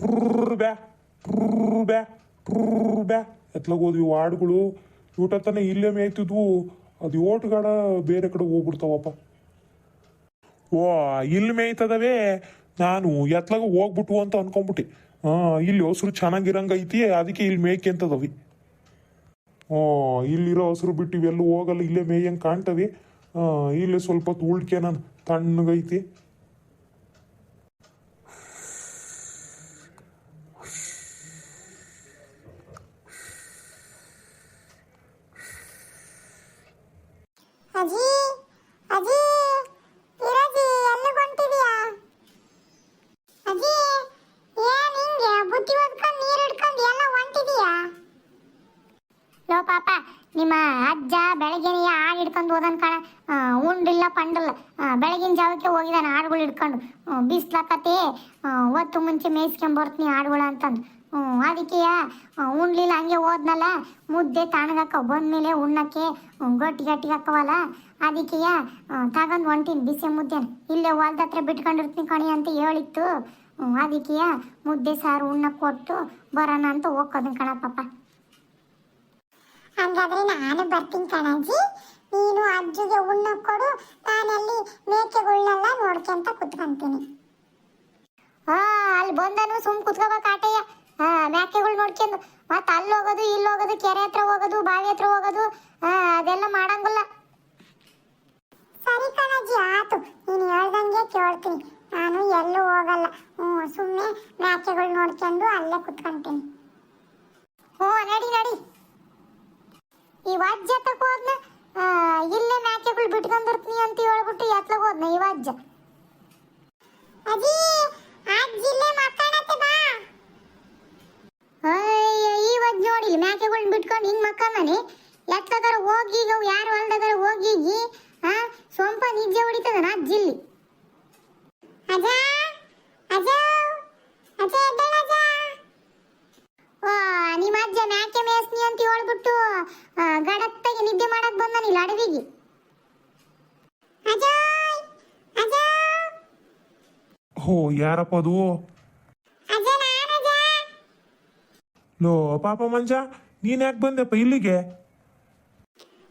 ಬ್ಯಾ ಬ್ಯಾ ಟ್ರರ್ ಬ್ಯಾ ಎತ್ಲಾಗ ಹೋದ್ವಿ ವಾರ್ಡ್ಗಳು ಊಟತನ ಇಲ್ಲೇ ಮೇಯ್ತಿದ್ವು ಅದು ಓಟ್ಗಾಡ ಬೇರೆ ಕಡೆ ಹೋಗ್ಬಿಡ್ತಾವಪ್ಪ ಓ ಇಲ್ಲಿ ಮೇಯ್ತದವೇ ನಾನು ಎತ್ಲಾಗ ಹೋಗ್ಬಿಟ್ವು ಅಂತ ಅನ್ಕೊಂಬಿಟ್ಟಿ ಹಾಂ ಇಲ್ಲಿ ಹಸ್ರು ಚೆನ್ನಾಗಿರಂಗೈತಿ ಅದಕ್ಕೆ ಇಲ್ಲಿ ಮೇಯ್ಕೆಂತದವಿ ಓ ಇಲ್ಲಿರೋ ಹಸ್ರು ಬಿಟ್ಟು ಇವೆಲ್ಲೂ ಹೋಗಲ್ಲ ಇಲ್ಲೇ ಮೇಯಂಗೆ ಕಾಣ್ತವೆ ಇಲ್ಲೇ ಸ್ವಲ್ಪ ಹೊತ್ತು ಉಳ್ಕೆ ನಾನು ತಣ್ಣಗೈತಿ ಅಜ್ಜಿ ಅಜ್ಜಿ ಇರಜ್ಜಿ ಎಲ್ಲಿ ಹೊಂಟಿದ್ಯಾ ಅಜ್ಜಿ ಏನ್ ಹಿಂಗೆ ಬುತ್ತಿ ಹೊದ್ಕೊಂಡು ನೀರು ಹಿಡ್ಕೊಂಡು ಎಲ್ಲ ಹೊಂಟಿದ್ಯಾ ಲೋ ಪಾಪ? ನಿಮ್ಮ ಅಜ್ಜ ಬೆಳಗ್ಗೆನೆ ಆಡು ಹಿಡ್ಕೊಂಡು ಹೋದನ್ ಕಣ. ಉಂಡಿಲ್ಲ, ಪಂಡಿಲ್ಲ. ಬೆಳಗಿನ ಜಾವಕ್ಕೆ ಹೋಗಿದಾನೆ ಆಡುಗಳು ಹಿಡ್ಕೊಂಡು. ಬಿಸ್ಲಾಕತಿ ಒತ್ತು ಮುಂಚೆ ಮೇಯಿಸ್ಕೊಂಬರ್ತೀನಿ ಆಡುಗಳ ಅಂತಂದು. ಅದಕ್ಕೆ ಉಣ್ಲಿಲ್ಲ ಹಂಗೆ ಹೋದ್ನಲ್ಲ. ಮುದ್ದೆ ಬಂದ ಬಂದ್ಮೇಲೆ ಉಣ್ಣಕ್ಕೆ ಗಟ್ಟಿ ಗಟ್ಟಿ ಹಾಕವಲ್ಲ. ಅದಕ್ಕೆ ತಗೊಂಡು ಹೊಂಟೀನಿ ಬಿಸಿ ಮುದ್ದೆ. ಇಲ್ಲೇ ಹೊಲ್ದ ಹತ್ರ ಬಿಟ್ಕೊಂಡಿರ್ತೀನಿ ಕಣಿ ಅಂತ ಹೇಳಿತ್ತು. ಅದಕ್ಕೆ, ಮುದ್ದೆ ಸಾರು ಉಣ್ಣಕ್ಕೆ ಕೊಟ್ಟು ಬರೋಣ ಅಂತ ಹೋಗ್ಕೋದನ್ ಕಣ ಪಾಪ. ಹಂಗಾದ್ರೆ ನಾನು ಬರ್ತೀನಿ ಕಣಜ್ಜಿ ನೀನು ಅಜ್ಜಿಗೆ ಉಣ್ಣ ಕೊಡು, ನಾನಲ್ಲಿ ಮೇಕೆಗಳನ್ನೆಲ್ಲ ನೋಡ್ಕೊಂತ ಕುತ್ಕೊಂತೀನಿ. ಹಾ ಅಲ್ಲಿ ಬಂದನು ಸುಮ್ ಕುತ್ಕೋಬೇಕು ಆಟಯ್ಯ. ಹಾ ಮೇಕೆಗಳು ನೋಡ್ಕೊಂಡು, ಮತ್ತೆ ಅಲ್ಲಿ ಹೋಗೋದು, ಇಲ್ಲಿ ಹೋಗೋದು, ಕೆರೆ ಹತ್ರ ಹೋಗೋದು, ಬಾವಿ ಹತ್ರ ಹೋಗೋದು ಅದೆಲ್ಲ ಮಾಡಂಗಿಲ್ಲ. ಸರಿ ಕಣಜ್ಜಿ ಆತು ನೀನು ಹೇಳ್ದಂಗೆ ಕೇಳ್ತೀನಿ ನಾನು ಎಲ್ಲೂ ಹೋಗಲ್ಲ ಹ್ಞೂ ಸುಮ್ಮನೆ ಮೇಕೆಗಳು ನೋಡ್ಕೊಂಡು ಅಲ್ಲೇ ಕುತ್ಕೊಂತೀನಿ ಹ್ಞೂ ನಡಿ ನಡಿ ಈ ವಜ್ಜ ತಕ ಹೋದ್ನ ಆ, ಇಲ್ಲೇ ಮೇಕೆಗಳು ಬಿಟ್ಕೊಂಡಿರ್ತೀನಿ ಅಂತ ಹೇಳ್ಬಿಟ್ಟು ಎತ್ಲಾಗ ಹೋದ್ನ ಈ ವಜ್ಜ ಅಜ್ಜಿ ಅಜ್ಜಿಲ್ಲೇ ಮಾತಾಡತ್ತೆ ಬಾ ಅಯ್ಯ ಈ ವಜ್ಜ ನೋಡಿಲ್ಲ ಮೇಕೆಗಳನ್ನ ಬಿಟ್ಕೊಂಡು ಎತ್ತದರ ಹೋಗಿ ಈಗ ಯಾರು ಹೊಲ್ದಾಗಾರ ಹೋಗಿ ಆ ಸೊಂಪ ನಿಜ ಹೊಡಿತದನ ಜಿಲ್ಲಿ ಅಜಾ ಅಜಾ ಅಜಾ ಎದ್ದೇಳ ಆ, ನಿಮ್ಮ ಅಜ್ಜ ಮ್ಯಾಕೆ ಮೇಸ್ನಿ ಅಂತ ಹೇಳ್ಬಿಟ್ಟು ಗಡತ್ತಾಗಿ ನಿದ್ದೆ ಮಾಡಕ್ ಬಂದನಿಲ್ಲ ಅಡವಿಗೆ. ಅಜಯ್ ಅಜಾ ಹೋ ಯಾರಪ್ಪ ಅದು? ಅಜ ಲೋ ಪಾಪ ಮಂಜ. ನೀನ್ ಯಾಕೆ ಬಂದೆಪ್ಪ ಇಲ್ಲಿಗೆ?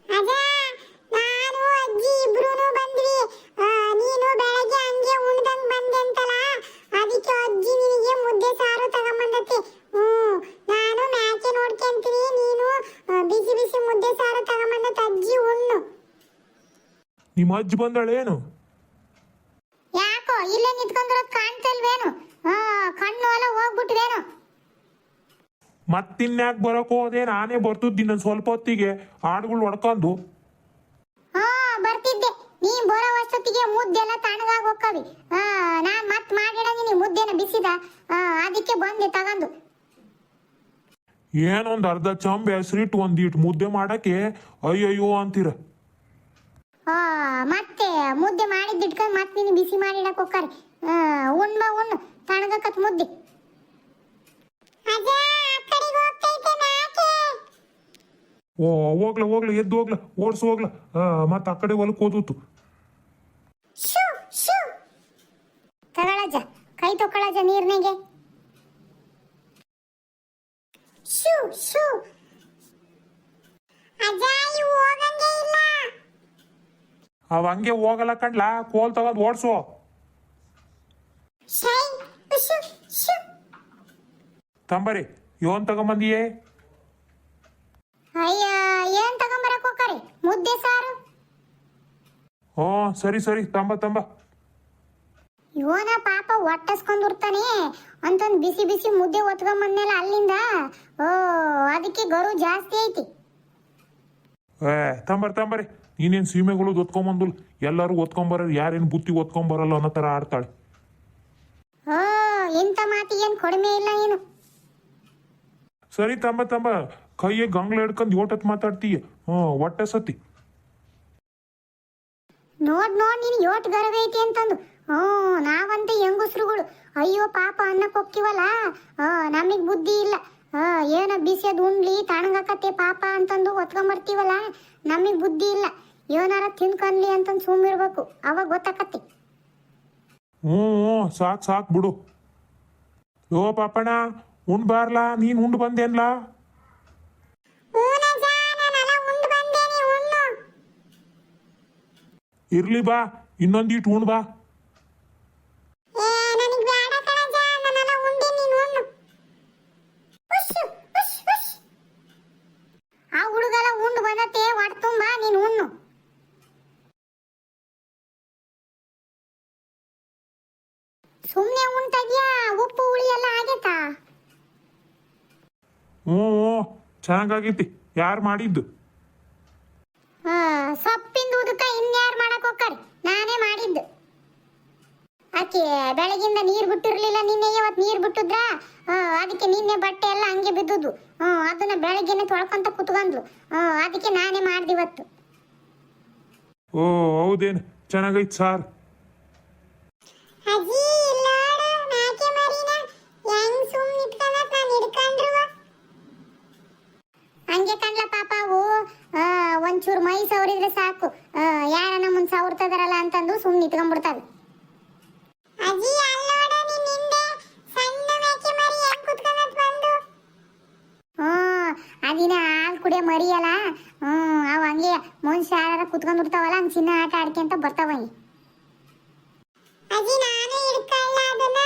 ಅಜ ನಾನು ಅಜ್ಜಿ ಇಬ್ರು ಬಂದ್ವಿ. ಆ, ನೀನು ಬೆಳಗ್ಗೆ ಹಂಗೆ ಉಣ್ದಂಗ್ ಬಂದೆ ಅಂತಲ್ಲ ಅದಕ್ಕೆ ಅಜ್ಜಿ ನಿನಗೆ ಮುದ್ದೆ ಸಾರು ತಗೊಂಬಂದತಿ. ಹ್ಮ್ ನಾನು ಮ್ಯಾಕೆ ನೋಡ್ಕೊಂತೀನಿ ನೀನು ಬಿಸಿ ಬಿಸಿ ಮುದ್ದೆ ಸಾರು ತಗೊಂಬಂದತ್ ಅಜ್ಜಿ ಉಣ್ಣು. ನಿಮ್ಮ ಅಜ್ಜಿ ಏನು ಯಾಕೋ ಇಲ್ಲೇ ನಿಂತ್ಕೊಂಡಿರೋದು ಕಾಣ್ತಲ್ವೇನು ಕಣ್ಣು ಎಲ್ಲ ಹೋಗ್ಬಿಟ್ವೇನು? ಮತ್ತಿನ್ಯಾಕೆ ಬರಕ್ ಹೋದೆ ನಾನೇ ಬರ್ತಿದ್ದಿ ನಾನು ಸ್ವಲ್ಪ ಹೊತ್ತಿಗೆ. ಹಾಡುಗಳು ಹೊಡ್ಕೊಂಡು ಹಾ ಬರ್ತಿದ್ದೆ. ನೀ ಬರೋ ಅಷ್ಟೊತ್ತಿಗೆ ಮುದ್ದೆಲ್ಲ ತಣ್ಣಗಾಗಿ ಹೋಗ್ಕವಿ ಹಾ ನಾನ್ ಮತ್ ಮಾಡಿಡಂಗಿನಿ ಮುದ್ದೆನ ಬಿಸಿದ. ಹಾ ಅದಕ್ಕೆ ಬಂದೆ ತಗೊಂಡು ಏನೊಂದು ಅರ್ಧ ಚಂಬೆ ಹೆಸರಿಟ್ಟು ಒಂದಿಟ್ಟು ಮುದ್ದೆ ಮಾಡಕ್ಕೆ. ಅಯ್ಯಯ್ಯೋ ಅಂತೀರ. ಹಾ ಮತ್ತೆ ಮುದ್ದೆ ಮಾಡಿದ್ ಇಟ್ಕ ಮತ್ತೆ ನೀನು ಬಿಸಿ ಮಾಡಿಡಕ್ ಹೋಗ್ತಾರೆ ಉಣ್ಣ ಉಣ್ಣ ಉಣ್ಣು. ತಣ್ಣಗಕ್ಕತ್ ಮುದ್ದೆ. ಓ ಹೋಗ್ಲ ಹೋಗ್ಲ ಎದ್ದು ಹೋಗ್ಲ ಓಡಿಸ್ ಹೋಗ್ಲ. ಮತ್ತೆ ಆ ಕಡೆ ಹೊಲಕ್ಕೆ ಓದುತ್ತು ತಗೊಳಜ್ಜ ಕೈ ತೊಗೊಳಜ್ಜ ನೀರ್ನಾಗೆ. Shoe shoe. ಅಜಾಯಿ ಹೋಗಂಗೆ ಇಲ್ಲ. ಅವ ಹಂಗೆ ಹೋಗಲ್ಲ ಕಣ್ಲ ಕೋಲ್ ತಗೊಂಡ್ ಓಡ್ಸು. ತಂಬರಿ. ಯೋನ್ ತಗೊಂಬಂದಿಯೇ? ಅಯ್ಯ ಏನ್ ತಗೊಂಬರಕ್ ಹೋಗ್ತಾರೆ ಮುದ್ದೆ ಸಾರು. ಹ್ಞೂ ಸರಿ ಸರಿ ತಂಬ ತಂಬ. ಇವನ ಪಾಪ ಹೊಟ್ಟಸ್ಕೊಂಡಿರ್ತಾನೆ ಅಂತಂದ್ ಬಿಸಿ ಬಿಸಿ ಮುದ್ದೆ ಒತ್ಕೊಂಬಂದ್ಮೇಲೆ ಅಲ್ಲಿಂದ? ಓ ಅದಕ್ಕೆ ಗರು ಜಾಸ್ತಿ ಐತಿ. ಏ ತಂಬರ್ ತಂಬರಿ ನೀನೇನು ಸೀಮೆಗಳು ಒತ್ಕೊಂಬಂದಿಲ್ಲ ಎಲ್ಲರೂ ಒತ್ಕೊಂಬರ ಯಾರೇನು ಬುತ್ತಿ ಒತ್ಕೊಂಬರಲ್ಲ ಅನ್ನೋ ಥರ ಆಡ್ತಾಳೆ. ಓ ಇಂಥ ಏನ್ ಕಡಿಮೆ ಇಲ್ಲ ಏನು ಸರಿ ತಂಬ ತಂಬ. ಕೈಯ ಗಂಗ್ಲ ಹಿಡ್ಕೊಂಡು ಓಟತ್ ಮಾತಾಡ್ತೀಯ. ಹ್ಞೂ ಒಟ್ಟ ಸತಿ ನೋಡ್ ನೋಡ್ ನೀನು ಯೋಟ್ ಗರವೆ ಐತಿ ಅಂತಂದು. ಹ್ಞೂ ನಾವಂತ ಹೆಂಗುಸ್ರುಗಳು. ಅಯ್ಯೋ ಪಾಪ ಅನ್ನಕ್ ಹೋಗ್ತೀವಲ್ಲ? ನಮಗ್ ಬುದ್ಧಿ ಇಲ್ಲ. ಏನ ಬಿಸಿಯದ್ ಉಂಡ್ಲಿ ತಣ್ಣಗಾಕತ್ತೆ ಪಾಪ ಅಂತಂದು ಒತ್ಕೊಂಬರ್ತೀವಲ್ಲ ನಮಗ್ ಬುದ್ಧಿ ಇಲ್ಲ. ಏನಾರ ತಿನ್ಕನ್ಲಿ ಅಂತಂದು ಸುಮ್ಮಿರ್ಬೇಕು ಅವಾಗ ಗೊತ್ತಾಕತ್ತೆ. ಹ್ಞೂ ಸಾಕ್ ಸಾಕ್ ಬಿಡು. ಓ ಪಾಪಣ್ಣ ಉಂಡ್ ಬಾರ್ಲಾ? ನೀನ್ ಉಂಡ್ ಬಂದೇನ್ಲಾ ಇರ್ಲಿ ಬಾ ಇನ್ನೊಂದೀಟ್ ಉಂಡ್ ಬಾ ಸುಮ್ಮನೆ ಉಣ್ತಾ ಉಪ್ಪು ಹುಳಿ ಎಲ್ಲ ಆಗೈತಾ? ಹ್ಞೂ ಹ್ಞೂ. ಚೆನ್ನಾಗಾಗೈತಿ ಯಾರು ಮಾಡಿದ್ದು? ಸೊಪ್ಪಿಂದ ಉದಕ ಇನ್ಯಾರು ಮಾಡಕ್ ಹೋಗ್ತಾರೆ ನಾನೇ ಮಾಡಿದ್ದು. ಆಕೆ ಬೆಳಗಿಂದ ನೀರು ಬಿಟ್ಟಿರಲಿಲ್ಲ ನಿನ್ನೆ ಇವತ್ತು ನೀರು ಬಿಟ್ಟಿದ್ರ? ಅದಕ್ಕೆ ನಿನ್ನೆ ಬಟ್ಟೆ ಎಲ್ಲ ಹಂಗೆ ಬಿದ್ದುದು ಅದನ್ನ ಬೆಳಗ್ಗೆನೆ ತೊಳ್ಕೊಂತ ಕುತ್ಕೊಂಡ್ಲು ಅದಕ್ಕೆ ನಾನೇ ಮಾಡ್ದೆ ಇವತ್ತು. ಓ ಹೌದೇನು? ಚೆನ್ನಾಗೈತ್ ಸಾರ್. ಅಜ್ಜಿ ಇಲ್ಲೋಡು ನಾಕೆ ಮರಿನ ಹೆಂಗ್ ಸುಮ್ ನಿಟ್ಕೊಂಡತ್ ನಾನು ಹಿಡ್ಕೊಂಡ್ರುವ ಹಂಗೆ ಕಣ್ಲ ಪಾಪ ಅವು ಆ, ಒಂಚೂರು ಮೈ ಸವರಿದ್ರೆ ಸಾಕು ಆ, ಯಾರ ನಮ್ಮನ್ ಸವರ್ತದಾರಲ್ಲ ಅಂತಂದು ಸುಮ್ ನಿತ್ಕೊಂಡ್ಬಿಡ್ತಾವೆ ಅಜ್ಜಿ ಅಲ್ಲೋಡು ನಿನ್ ಹಿಂದೆ ಸಣ್ಣ ಮೇಕೆ ಮರಿ ಹೆಂಗ್ ಕುತ್ಕೊಂಡತ್ ಬಂದು ಹ್ಮ್ ಅದಿನ ಕುಡಿಯೋ ಮರಿಯಲ್ಲ? ಹ್ಮ್ ಅವ ಹಂಗೆ ಮನುಷ್ಯ ಯಾರು ಕುತ್ಕೊಂಡಿರ್ತಾವಲ್ಲ ಬಿಡ್ತಾವಲ್ಲ ಚಿನ್ನ ಆಟ ಆಡ್ಕೊಂತ ಬರ್ತಾವ ಹಂಗೆ ಅಜ್ಜಿ ನಾನು ಹಿಡ್ಕೊಳ್ಳ ಅದನ್ನ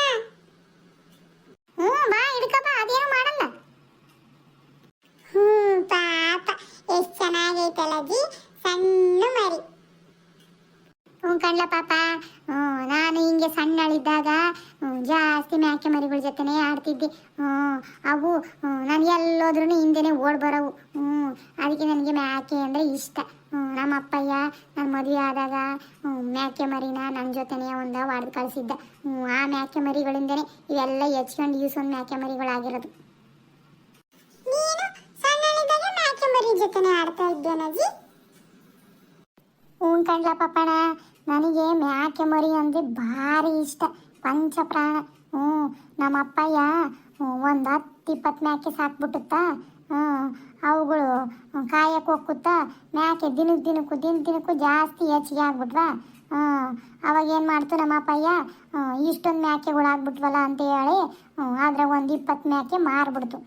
ಹ್ಞೂ ಬಾ ಹಿಡ್ಕ ಬಾ ಅದೇನು ಮಾಡಲ್ಲ ಹ್ಮ್ ಪಾಪ ಎಷ್ಟು ಚೆನ್ನಾಗೈತಲ್ಲ ಅಜ್ಜಿ ಸಣ್ಣ ಮರಿ ಕಣ್ಲ ಪಾಪ. ನಾನು ಹಿಂಗೆ ಸಣ್ಣಳಿದ್ದಾಗ ಜಾಸ್ತಿ ಮೇಕೆ ಮರಿಗಳ ಜೊತೆನೇ ಆಡ್ತಿದ್ದೆ. ಹ್ಞೂ ಅವು ನಾನು ಎಲ್ಲೋದ್ರೂ ಹಿಂದೆನೇ ಓಡ್ ಬರೋವು. ಹ್ಞೂ ಅದಕ್ಕೆ ನನಗೆ ಮ್ಯಾಕೆ ಅಂದರೆ ಇಷ್ಟ. ನಮ್ಮ ಅಪ್ಪಯ್ಯ ನನ್ನ ಮದುವೆ ಆದಾಗ ಮ್ಯಾಕೆ ಮರಿನ ನನ್ನ ಜೊತೆನೇ ಒಂದು ಹೊಡೆದು ಕಳಿಸಿದ್ದ. ಹ್ಞೂ ಆ ಮೇಕೆ ಮರಿಗಳಿಂದನೇ ಇವೆಲ್ಲ ಹೆಚ್ಕೊಂಡು ಯೂಸೊಂದು ಮೇಕೆ ಮರಿಗಳಾಗಿರೋದು ನೀನು ಸಣ್ಣಳಿದ್ದಾಗ ಮೇಕೆ ಮರಿ ಜೊತೆನೇ ಆಡ್ತಾ ಇದ್ದೇನಜ್ಜಿ ಹ್ಞೂ ಕಣ್ಲ ಪಪ್ಪಣ ನನಗೆ ಮ್ಯಾಕೆ ಮರಿ ಅಂದರೆ ಭಾರಿ ಇಷ್ಟ. ಪಂಚಪ್ರಾಣ. ಹ್ಞೂ ನಮ್ಮ ಅಪ್ಪಯ್ಯ ಒಂದು ಹತ್ತು ಇಪ್ಪತ್ತು ಮ್ಯಾಕೆ ಸಾಕ್ಬಿಟ್ಟುತ್ತಾ ಹ್ಞೂ ಅವುಗಳು ಕಾಯಕ್ಕೆ ಹೋಗ್ಕುತ್ತಾ, ಮ್ಯಾಕೆ ದಿನಕ್ಕೆ ದಿನಕ್ಕೂ ದಿನ ದಿನಕ್ಕೂ ಜಾಸ್ತಿ ಹೆಚ್ಚಿಗೆ ಆಗ್ಬಿಟ್ವಾ? ಅವಾಗ ಏನು ಮಾಡ್ತು ನಮ್ಮ ಅಪ್ಪಯ್ಯ ಇಷ್ಟೊಂದು ಮ್ಯಾಕೆಗಳು ಆಗ್ಬಿಟ್ವಲ್ಲ ಅಂತ ಹೇಳಿ ಅದ್ರ ಒಂದು ಇಪ್ಪತ್ತು ಮ್ಯಾಕೆ ಮಾರ್ಬಿಡ್ತು.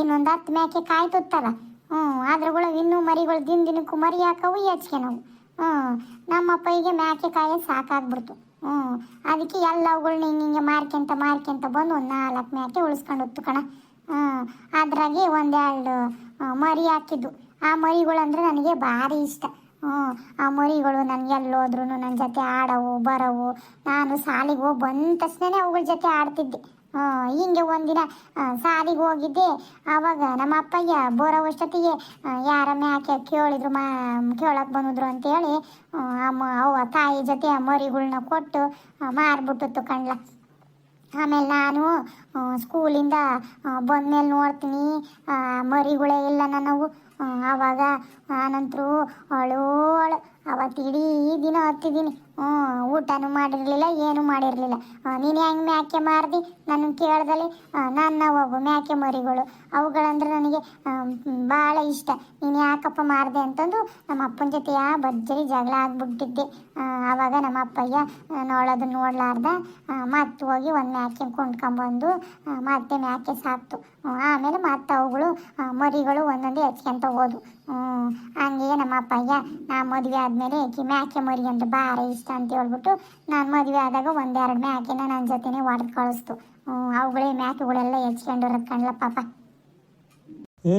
ಇನ್ನೊಂದು ಹತ್ತು ಮ್ಯಾಕೆ ಕಾಯ್ತುತ್ತಲ್ಲ. ಹ್ಞೂ ಅದ್ರಗಳು ಇನ್ನೂ ಮರಿಗಳು ದಿನ ದಿನಕ್ಕೂ ಮರಿ ಹಾಕವು, ಹೆಚ್ಚಿಗೆ ನಾವು ಹ್ಞೂ ನಮ್ಮ ಮೇಕೆ ಕಾಯಿ ಸಾಕಾಗ್ಬಿಡ್ತು. ಹ್ಞೂ ಅದಕ್ಕೆ ಎಲ್ಲವುಗಳ್ನ ಹಿಂಗೆ ಹಿಂಗೆ ಮಾರ್ಕೆಂತ ಮಾರ್ಕೆಂತ ಬಂದು ಒಂದು ನಾಲ್ಕು ಮ್ಯಾಕೆ ಉಳಿಸ್ಕೊಂಡು ಹೊತ್ತು ಕಣ. ಹ್ಞೂ ಅದ್ರಾಗೆ ಒಂದೆರಡು ಮರಿ ಹಾಕಿದ್ದು. ಆ ಮರಿಗಳಂದ್ರೆ ನನಗೆ ಭಾರಿ ಇಷ್ಟ. ಹ್ಞೂ ಆ ಮರಿಗಳು ನನಗೆ ಎಲ್ಲೋದ್ರೂ ನನ್ನ ಜೊತೆ ಆಡವು, ಬರವು. ನಾನು ಸಾಲಿಗೆ ಹೋಗಿ ಬಂದ ತಕ್ಷಣ ಅವುಗಳ ಜೊತೆ ಆಡ್ತಿದ್ದೆ. ಹಿಂಗೆ ಒಂದಿನ ಸಾಲಿಗೆ ಹೋಗಿದ್ದೆ. ಆವಾಗ ನಮ್ಮ ಅಪ್ಪಯ್ಯ ಬರೋವಷ್ಟೊತ್ತಿಗೆ ಅಷ್ಟೊತ್ತಿಗೆ ಯಾರ ಮ್ಯಾಕೆ ಕೇಳಿದ್ರು ಮಾ ಕೇಳಕ್ಕೆ ಬಂದಿದ್ರು ಅಂತೇಳಿ ಅಮ್ಮ ಅವ್ವ ತಾಯಿ ಜೊತೆ ಮರಿಗಳ್ನ ಕೊಟ್ಟು ಮಾರ್ಬಿಟ್ಟಿತ್ತು ಕಣ್ಲ. ಆಮೇಲೆ ನಾನು ಸ್ಕೂಲಿಂದ ಬಂದ್ಮೇಲೆ ನೋಡ್ತೀನಿ ಮರಿಗಳೇ ಇಲ್ಲ ನನವು ಆ, ಆವಾಗ ಆನಂತರ ಅಳು ಅಳು ಅವತ್ತು ಇಡೀ ದಿನ ಹತ್ತಿದ್ದೀನಿ. ಹ್ಞೂ ಊಟನೂ ಮಾಡಿರಲಿಲ್ಲ ಏನೂ ಮಾಡಿರಲಿಲ್ಲ. ನೀನು ಹೆಂಗೆ ಮ್ಯಾಕೆ ಮಾರ್ದಿ? ನನ್ನ ಕೇಳ್ದಲ್ಲಿ ನನ್ನ ಒಬ್ಬ ಮ್ಯಾಕೆ ಮರಿಗಳು. ಅವುಗಳಂದ್ರೆ ನನಗೆ ಭಾಳ ಇಷ್ಟ. ನೀನು ಯಾಕಪ್ಪ ಮಾರ್ದೆ ಅಂತಂದು ನಮ್ಮ ಅಪ್ಪನ ಜೊತೆ ಯಾ ಭರ್ಜರಿ ಜಗಳ ಆಗ್ಬಿಟ್ಟಿದ್ದೆ. ಆವಾಗ ನಮ್ಮ ಅಪ್ಪಯ್ಯ ನೋಡೋದು ನೋಡ್ಲಾರ್ದ ಮತ್ತೆ ಹೋಗಿ ಒಂದು ಮ್ಯಾಕೆ ಕೊಂಡ್ಕೊಂಬಂದು ಮತ್ತೆ ಮ್ಯಾಕೆ ಸಾಕ್ತು. ಆಮೇಲೆ ಮತ್ತೆ ಅವುಗಳು ಮರಿಗಳು ಒಂದೊಂದೇ ಹೆಚ್ಕೊಂತ ಹ್ಮ್, ಹಂಗೆ ನಮ್ಮ ಅಪ್ಪಯ್ಯ ಮದುವೆ ಆದಮೇಲೆ ಈಕಿ ಮ್ಯಾಕೆ ಮರಿ ಅಂದ್ರೆ ಭಾರಿ ಇಷ್ಟ ಅಂತ ಹೇಳ್ಬಿಟ್ಟು ನಾನು ಮದುವೆ ಆದಾಗ ಒಂದೆರಡು ಮ್ಯಾಕೆನ ನನ್ನ ಜೊತೆನೇ ಹೊಡೆದು ಕಳಿಸ್ತು. ಅವುಗಳೇ ಮ್ಯಾಕೆಗಳೆಲ್ಲ ಹೆಚ್ಕೊಂಡಿರೋದು ಕಣ್ಲ ಪಾಪ. ಹ್ಞೂ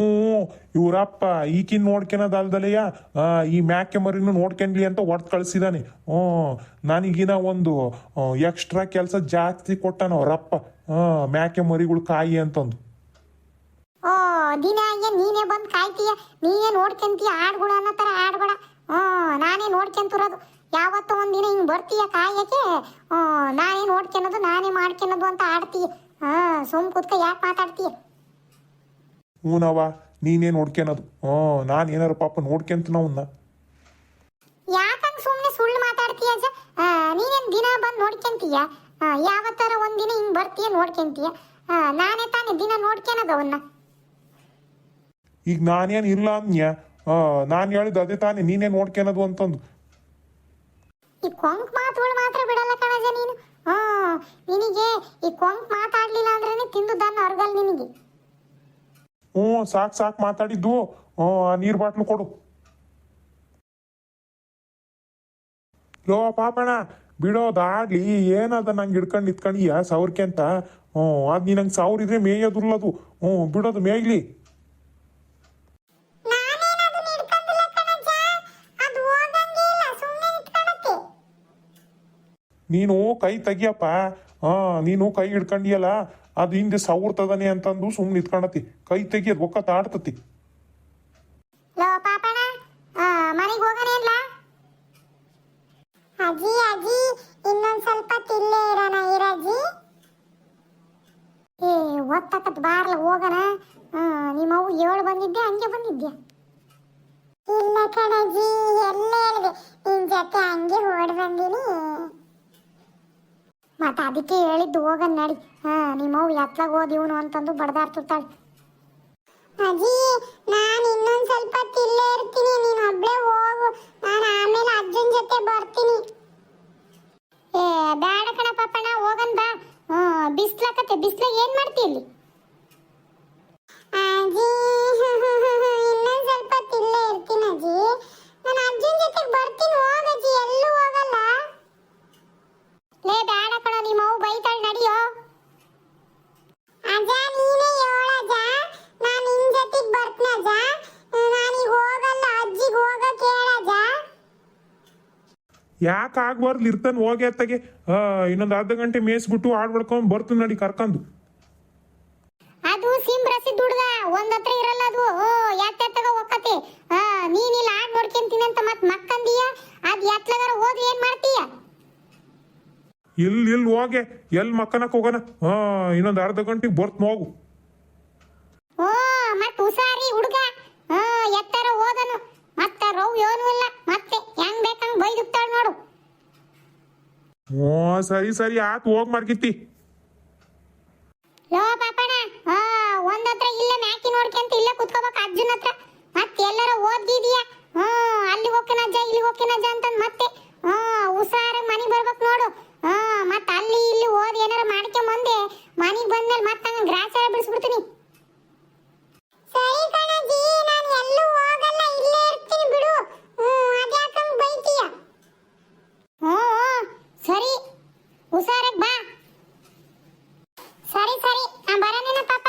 ಇವ್ರಪ್ಪ, ಈಕಿನ್ ನೋಡ್ಕೊಳೋದಲ್ದಲೆಯ ಈ ಮ್ಯಾಕೆ ಮರಿನು ನೋಡ್ಕೊಂಡ್ಲಿ ಅಂತ ಹೊಡೆದು ಕಳ್ಸಿದಾನೆ. ಹ್ಞೂ ನನಗಿನ ಒಂದು ಎಕ್ಸ್ಟ್ರಾ ಕೆಲಸ ಜಾಸ್ತಿ ಕೊಟ್ಟಾನ ಅವ್ರಪ್ಪ. ಹಾಂ ಮ್ಯಾಕೆ ಮರಿಗಳು ಕಾಯಿ ಅಂತಂದು. ಓ ದಿನ ಅಯ್ಯ ನೀನೇ ಬಂದು ಕಾಯ್ತೀಯ? ನೀನೇ ನೋಡ್ಕೊಂತೀಯ ಆಡ್ಗಳು ಅನ್ನೋ ಥರ ಆಡ್ಬೇಡ. ಹ್ಞೂ ನಾನೇ ನೋಡ್ಕೊಂತಿರೋದು. ಯಾವತ್ತೋ ಒಂದಿನ ಹಿಂಗೆ ಬರ್ತೀಯ ಕಾಯಕ್ಕೆ? ಹ್ಞೂ ನಾನೇ ನೋಡ್ಕೊಳೋದು ನಾನೇ ಮಾಡ್ಕೊಳೋದು ಅಂತ ಆಡ್ತೀಯ. ಹಾಂ ಸುಮ್ ಕುತ್ಕ ಯಾಕೆ ಮಾತಾಡ್ತೀಯ? ಹ್ಞೂನವ್ವ ನೀನೇ ನೋಡ್ಕೊಳೋದು ಹ್ಞೂ ನಾನು ಏನಾರ ಪಾಪ ನೋಡ್ಕೊಂತ ಅವನ್ನ ಯಾಕಂಗ್ ಸುಮ್ಮನೆ ಸುಳ್ಳು ಮಾತಾಡ್ತೀಯ ಅಜ್ಜ? ನೀನೇನು ದಿನ ಬಂದು ನೋಡ್ಕೊಂತೀಯ? ಯಾವತ್ತರ ಒಂದಿನ ಹಿಂಗ್ ಬರ್ತೀಯ ನೋಡ್ಕೊಂತೀಯ? ನಾನೇ ತಾನೇ ದಿನ ನೋಡ್ಕೊಳೋದು ಅವನ್ನ ಈಗ ನಾನೇನು ಇಲ್ಲ ಅನ್ಯ ನಾನು ಹೇಳಿದ್ದು ಅದೇ ತಾನೇ ನೀನೇ ನೋಡ್ಕೊಳೋದು ಅಂತಂದು. ಈ ಕೊಂಕ್ ಮಾತುಗಳು ಮಾತ್ರ ಬಿಡಲ್ಲ ಕಣಜ ನೀನು. ನಿನಗೆ ಈ ಕೊಂಕ್ ಮಾತಾಡ್ಲಿಲ್ಲ ಅಂದ್ರೆ ತಿಂದು ದನ್ನ ಅರ್ಗಲ್ ನಿನಗೆ. ಹ್ಞೂ ಸಾಕು ಸಾಕು ಮಾತಾಡಿದ್ದು. ಹ್ಞೂ ನೀರು ಬಾಟ್ಲು ಕೊಡು. ಲೋ ಪಾಪಣ ಬಿಡೋದಾಗ್ಲಿ ಏನದ ನಂಗೆ ಹಿಡ್ಕೊಂಡು ನಿತ್ಕೊಂಡಿಯ ಸೌರ್ಕೆ ಅಂತ? ಹ್ಞೂ ಅದು ನೀನಂಗೆ ಸಾವಿರ ಇದ್ರೆ ಮೇಯೋದಿಲ್ಲದು ಹ್ಞೂ ಬಿಡೋದು ಮೇಯ್ಲಿ. ನೀನು ಕೈ ತೆಗಿಯಪ್ಪ. ಹಾ ನೀನು ಕೈ ಹಿಡ್ಕೊಂಡಿಯಲ್ಲ ಅದು ಹಿಂದೆ ಸವರ್ತದನೆ ಅಂತಂದು ಸುಮ್ಮನೆ ನಿತ್ಕೊಂಡತಿ. ಕೈ ತೆಗಿಯೋದು ಒಕ್ಕತ್ತ ಆಡ್ತತಿ. ಲೋ ಪಾಪಣ ಮನೆಗೆ ಹೋಗೋಣ ಇಲ್ಲ ಅಜ್ಜಿ ಅಜ್ಜಿ ಇನ್ನೊಂದು ಸ್ವಲ್ಪ ತಿಲ್ಲೇ ಇರೋಣ ಇರಜ್ಜಿ ಏ ಒತ್ತಕತ್ ಬಾರ್ಲ ಹೋಗೋಣ. ಆ, ನಿಮ್ಮ ಅವು ಏಳು ಬಂದಿದ್ದೆ ಹಂಗೆ ಬಂದಿದ್ಯಾ? ಇಲ್ಲ ಕಣಜ್ಜಿ ಎಲ್ಲ ಹೇಳಿದೆ ನಿನ್ ಜೊತೆ ಹಂಗೆ ಓಡ್ ಬಂದಿನಿ. ಮತ್ತೆ ಅದಕ್ಕೆ ಹೇಳಿದ್ದು ಹೋಗನ್ ನಡಿ. ಹಾ ನಿಮ್ಮವು ಹೋದ ಇವನು ಅಂತಂದು ಬಡ್ದಾಡ್ತಿರ್ತಾಳೆ. ಅಜ್ಜಿ ನಾನು ಇನ್ನೊಂದ್ ಸ್ವಲ್ಪ ಇಲ್ಲೇ ಇರ್ತೀನಿ, ನೀನು ಒಬ್ಳೆ ಹೋಗು. ನಾನು ಆಮೇಲೆ ಅಜ್ಜನ್ ಜೊತೆ ಬರ್ತೀನಿ. ಏ ಬೇಡ ಕಣ ಪಾಪಣ್ಣ ಹೋಗನ್ ಬಾ. ಹ್ಮ್, ಬಿಸ್ಲಾಕತ್ತೆ, ಬಿಸ್ಲಾಗ ಏನ್ ಮಾಡ್ತಿ ಇಲ್ಲಿ ಅಜ್ಜಿ ಇನ್ನೊಂದ್ ಸ್ವಲ್ಪ ತಿಲ್ಲೇ ಇರ್ತೀನಿ ಅಜ್ಜಿ ನಾನು ಅಜ್ಜನ್ ಜೊತೆ ಬರ್ತೀನಿ ಹೋಗಜ್ಜಿ ಎಲ್ಲೂ ಹೋಗಲ್ಲ ಲೇ ಬೇಡ ಕಣ ನಿಮ್ಮ ಅವು ಬೈತಾಳೆ ನಡಿಯೋ ಅಜ್ಜ ನೀನೇ ಹೇಳಜ್ಜ ನಾನು ನಿನ್ ಜೊತೆಗ್ ಬರ್ತೀನಜ್ಜ ನಾನೀಗ ಹೋಗಲ್ಲ ಅಜ್ಜಿಗೆ ಹೋಗಕ್ ಹೇಳಜ್ಜ ಯಾಕೆ ಆಗ್ಬಾರ್ದು? ಇರ್ತಾನೆ ಹೋಗಿ ಅತ್ತಗೆ. ಇನ್ನೊಂದು ಅರ್ಧ ಗಂಟೆ ಮೇಯಿಸ್ಬಿಟ್ಟು ಆಡ್ಬಡ್ಕೊಂಡ್ ಬರ್ತೀನಿ ನಡಿ ಕರ್ಕೊಂಡು. ಅದು ಸಿಂ ರಸಿದ್ ಹುಡ್ಗ ಒಂದ್ ಹತ್ರ ಇರಲ್ಲ ಅದು. ಎತ್ತೆತ್ತಗ ಒಕ್ಕತಿ ಹಾ ನೀನ್ ಇಲ್ಲಿ ಆಡ್ ನೋಡ್ಕೊಂತೀನಿ ಅಂತ ಮತ್ ಮಕ್ಕಂದೀಯ? ಅದ್ ಎತ್ಲಗಾರ ಹೋಗಿ ಏನ್ ಮಾಡ್ತೀಯ? ಇಲ್ಲಿ ಇಲ್ಲಿ ಹೋಗೆ. ಎಲ್ಲಿ ಮಕ್ಕನಕ್ ಹೋಗೋಣ ಹಾ ಇನ್ನೊಂದು ಅರ್ಧ ಗಂಟೆಗೆ ಬರ್ತೀನಿ ಹೋಗು ಓ ಮತ್ ಹುಷಾರಿ ಹುಡುಗ. ಎತ್ತರ ಹೋದನು ಮತ್ತ ರವ್ ಏನೂ ಇಲ್ಲ ಮತ್ತೆ ಹೆಂಗ್ ಬೇಕಂಗ್ ಬೈದುಕ್ತಾಳ ನೋಡು ಹ್ಞೂ ಸರಿ ಸರಿ ಆತ್ ಹೋಗ್ ಮಾರ್ಗಿತ್ತಿ ಲೋ ಪಾಪಣ ಹಾ ಒಂದ್ ಹತ್ರ ಇಲ್ಲೇ ಮ್ಯಾಕಿ ನೋಡ್ಕೊಂತ ಇಲ್ಲೇ ಕುತ್ಕೋಬೇಕು ಅಜ್ಜನ ಹತ್ರ ಮತ್ತೆ ಎಲ್ಲರ ಓದಿದ್ಯಾ ಹ್ಮ್ ಅಲ್ಲಿ ಹೋಗ್ಕಿನ ಅಜ್ಜ ಇಲ್ಲಿ ಹೋಗ್ಕಿನ ಅಜ್ಜ ಅಂತಂದ್ ಮತ್ತೆ ಹ್ಮ್ ಹುಷಾರಾಗಿ ಮನೆಗೆ ಬರ್ಬೇಕು ನೋಡು ಹ್ಮ್ ಮತ್ತೆ ಅಲ್ಲಿ ಇಲ್ಲಿ ಓದಿ ಏನಾರ ಮಾಡ್ಕೊಂಡ್ ಬಂದೆ ಮನೆಗೆ ಬಂದ್ಮೇಲೆ ಮತ್ತೆ ಹಂಗ ಗ್ರಾಚಾರ ಬಿಡಿಸ್ಬಿಡ್ತೀನಿ ಸರಿ ಕಣಜ್ಜಿ ನಾನು ಎಲ್ಲೂ ಹೋಗಲ್ಲ ಇಲ್ಲೇ ಇರ್ತೀನಿ ಬಿಡು ಹ್ಮ್ ಅದ್ಯಾಕಂಗ್ ಬೈತೀಯ ಹ್ಮ್ ಸರಿ ಹುಷಾರಾಗಿ ಬಾ ಸರಿ ಸರಿ ನಾ ಬರನೇನ ಪಾಪ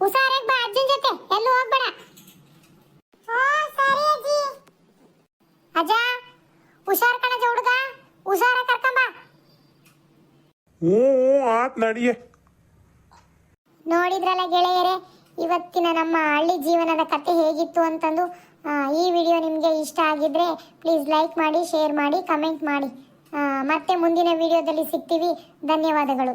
ಹುಷಾರಾಗಿ ಬಾ ಅಜ್ಜನ್ ಜೊತೆ ಎಲ್ಲೂ ಹೋಗ್ಬೇಡ ಓ ಸರಿ ಅಜ್ಜಿ ಅಜ್ಜ ಹುಷಾರ್ ಕಣಜ ಹುಡುಗ ಹುಷಾರ ಕರ್ಕೊಂಬ ಹ್ಞೂ ಆತ್ ನಡಿಯೆ. ನೋಡಿದ್ರಲ್ಲ ಗೆಳೆಯರೇ, ಇವತ್ತಿನ ನಮ್ಮ ಹಳ್ಳಿ ಜೀವನದ ಕತೆ ಹೇಗಿತ್ತು ಅಂತಂದು ಈ ವಿಡಿಯೋ ನಿಮಗೆ ಇಷ್ಟ ಆಗಿದ್ರೆ ಪ್ಲೀಸ್ ಲೈಕ್ ಮಾಡಿ ಶೇರ್ ಮಾಡಿ ಕಮೆಂಟ್ ಮಾಡಿ. ಮತ್ತೆ ಮುಂದಿನ ವಿಡಿಯೋದಲ್ಲಿ ಸಿಗ್ತೀವಿ. ಧನ್ಯವಾದಗಳು.